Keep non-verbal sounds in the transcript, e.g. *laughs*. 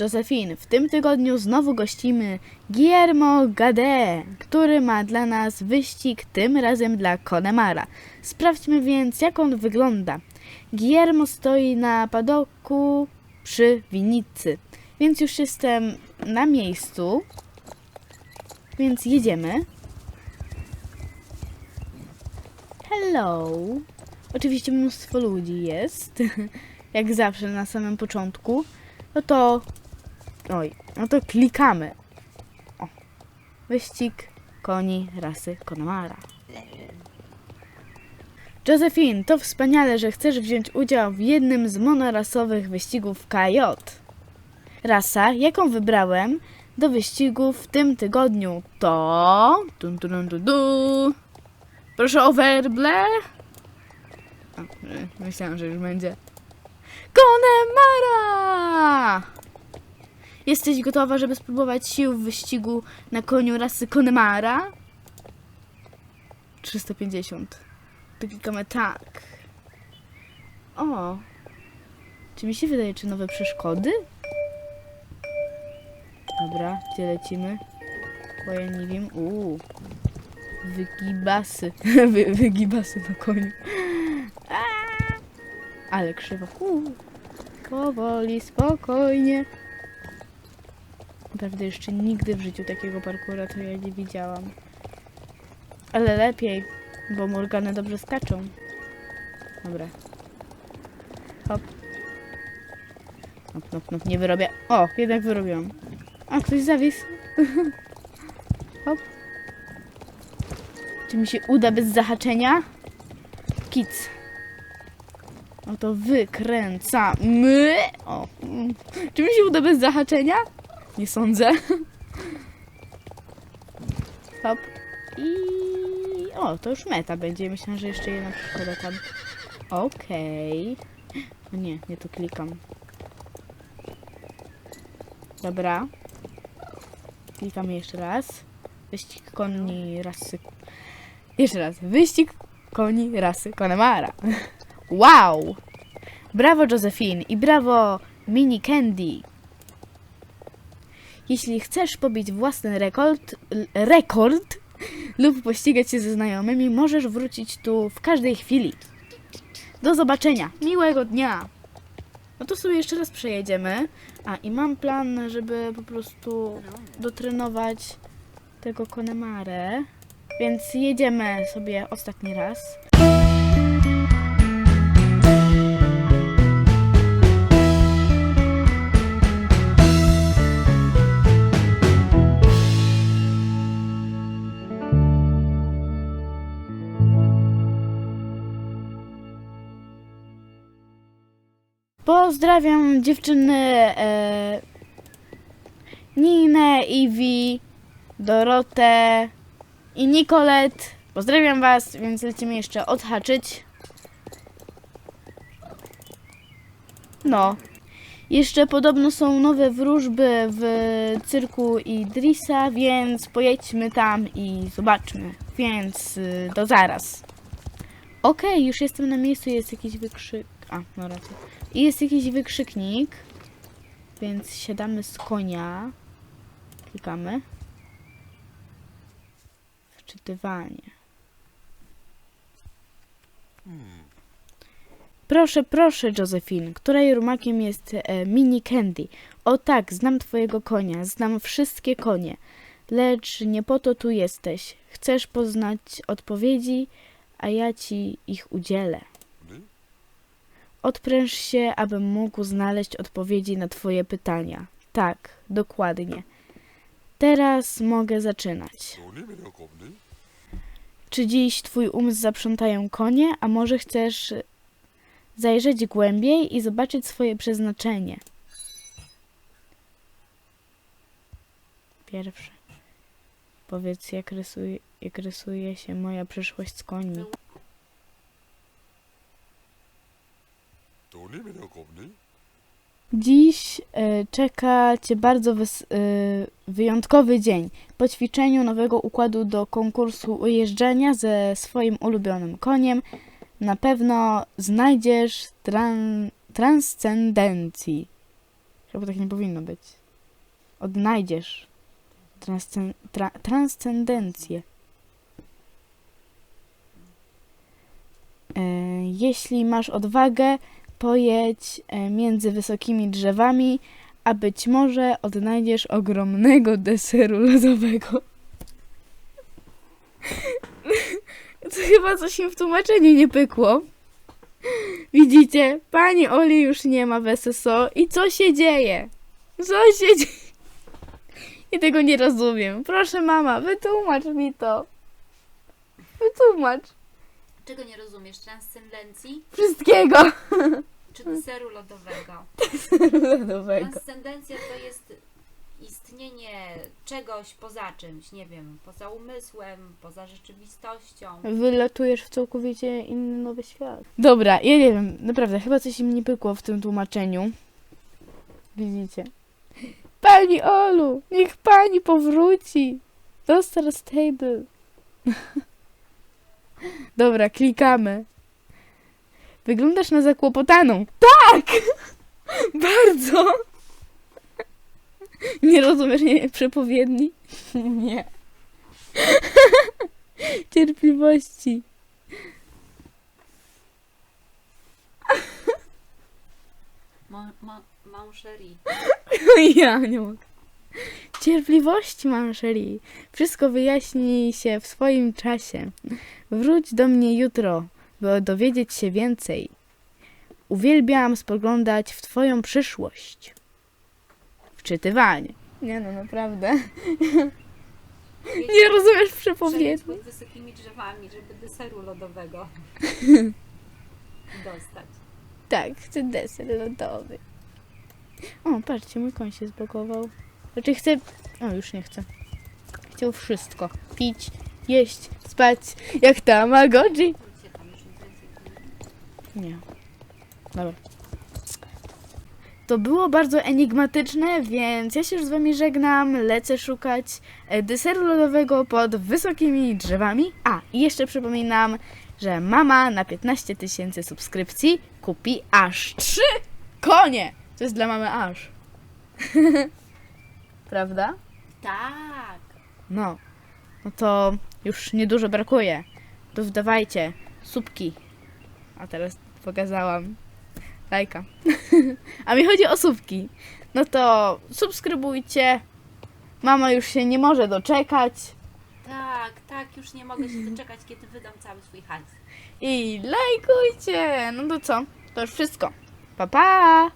Josephine. W tym tygodniu znowu gościmy Guillermo Gade, który ma dla nas wyścig, tym razem dla Connemara. Sprawdźmy więc, jak on wygląda. Guillermo stoi na padoku przy winnicy, więc już jestem na miejscu, więc jedziemy. Hello. Oczywiście mnóstwo ludzi jest, *laughs* jak zawsze na samym początku. No to. Oj, no to klikamy. O. Wyścig koni rasy Connemara. Josephine, to wspaniale, że chcesz wziąć udział w jednym z monorasowych wyścigów KJ. Rasa, jaką wybrałem do wyścigu w tym tygodniu to... Dun, dun, dun, dun, dun. Proszę o werble. O, myślałam, że już będzie. Connemara! Jesteś gotowa, żeby spróbować sił w wyścigu na koniu rasy Connemara? 350. To klikamy tak. O. Czy mi się wydaje, czy nowe przeszkody? Dobra, gdzie lecimy? Bo ja nie wiem. Uuu. Wygibasy. *laughs* Wy, wygibasy na koniu. Ale krzywo. Uuu. Powoli, spokojnie. Naprawdę jeszcze nigdy w życiu takiego parkura to ja nie widziałam. Ale lepiej, bo Morgany dobrze skaczą. Dobra. Hop. Hop, hop, hop, nie wyrobię. O, jednak wyrobiłam. A, ktoś zawisł. *laughs* Hop. Czy mi się uda bez zahaczenia? Kic. No to wykręcamy. O. mm. Czy mi się uda bez zahaczenia? Nie sądzę. Hop. I... O, to już meta będzie. Myślałam, że jeszcze jedna przeszkoda tam. Okej. O nie, nie tu klikam. Dobra. Klikamy jeszcze raz. Wyścig koni rasy... Jeszcze raz. Wyścig koni rasy Connemara. Wow! Brawo Josephine i brawo Mini Candy. Jeśli chcesz pobić własny rekord, rekord lub pościgać się ze znajomymi, możesz wrócić tu w każdej chwili. Do zobaczenia. Miłego dnia. No to sobie jeszcze raz przejedziemy. A i mam plan, żeby po prostu dotrenować tego Connemarę. Więc jedziemy sobie ostatni raz. Pozdrawiam dziewczyny e, Ninę, Iwi, Dorotę i Nicolet. Pozdrawiam was, więc lecimy jeszcze odhaczyć. No. Jeszcze podobno są nowe wróżby w cyrku Idrisa, więc pojedźmy tam i zobaczmy. Więc y, do zaraz. Okej, już jestem na miejscu, jest jakiś wykrzyk. A, no raczej. I jest jakiś wykrzyknik, więc siadamy z konia. Klikamy. Wczytywanie. Proszę, proszę, Josephine, której rumakiem jest e, Mini Candy. O tak, znam twojego konia, znam wszystkie konie. Lecz nie po to tu jesteś. Chcesz poznać odpowiedzi, a ja ci ich udzielę. Odpręż się, abym mógł znaleźć odpowiedzi na Twoje pytania. Tak, dokładnie. Teraz mogę zaczynać. Czy dziś Twój umysł zaprzątają konie, a może chcesz zajrzeć głębiej i zobaczyć swoje przeznaczenie? Pierwsze. Powiedz, jak rysuje, jak rysuje się moja przyszłość z końmi. Dziś e, czeka Cię bardzo e, wyjątkowy dzień. Po ćwiczeniu nowego układu do konkursu ujeżdżania ze swoim ulubionym koniem na pewno znajdziesz tran- transcendencji. Chyba tak nie powinno być. Odnajdziesz transcen- tra- transcendencję. E, jeśli masz odwagę, pojedź e, między wysokimi drzewami, a być może odnajdziesz ogromnego deseru lodowego. *laughs* To chyba coś mi w tłumaczeniu nie pykło. Widzicie, pani Oli już nie ma w SSO i co się dzieje? Co się dzieje? *laughs* I tego nie rozumiem. Proszę mama, wytłumacz mi to. Wytłumacz. Czego nie rozumiesz? Transcendencji Wszystkiego. czy deseru lodowego? *laughs* Lodowego. Transcendencja to jest istnienie czegoś poza czymś, nie wiem, poza umysłem, poza rzeczywistością. Wylatujesz w całkowicie inny nowy świat. Dobra, ja nie wiem, naprawdę, chyba coś im nie pykło w tym tłumaczeniu. Widzicie? *laughs* Pani Olu, niech pani powróci. Do Star Stable. *laughs* Dobra, klikamy. Wyglądasz na zakłopotaną. Tak! *laughs* Bardzo! Nie rozumiesz nie, przepowiedni? *laughs* Nie. *laughs* Cierpliwości. Mon chéri. Ja nie mogę. Cierpliwości, Mancheri. Wszystko wyjaśni się w swoim czasie. Wróć do mnie jutro, by dowiedzieć się więcej. Uwielbiam spoglądać w twoją przyszłość. Wczytywanie. Nie no, naprawdę. Nie rozumiesz przepowiedni. pod wysokimi drzewami, żeby deseru lodowego dostać. Tak, chcę deser lodowy. O, patrzcie, mój koń się zblokował. Znaczy chcę... O, już nie chcę. Chciał wszystko. Pić, jeść, spać, jak Tamagotchi. Nie. Dobra. To było bardzo enigmatyczne, więc ja się już z wami żegnam. Lecę szukać e, deseru lodowego pod wysokimi drzewami. A, i jeszcze przypominam, że mama na 15 tysięcy subskrypcji kupi aż 3 konie. To jest dla mamy aż. *laughs* Prawda? Tak. No. No to już niedużo brakuje. To wdawajcie subki. A teraz pokazałam lajka. *laughs* A mi chodzi o subki. No to subskrybujcie. Mama już się nie może doczekać. Tak, tak, już nie mogę się doczekać, kiedy wydam cały swój hajs. I lajkujcie. No to co? To już wszystko. Pa pa!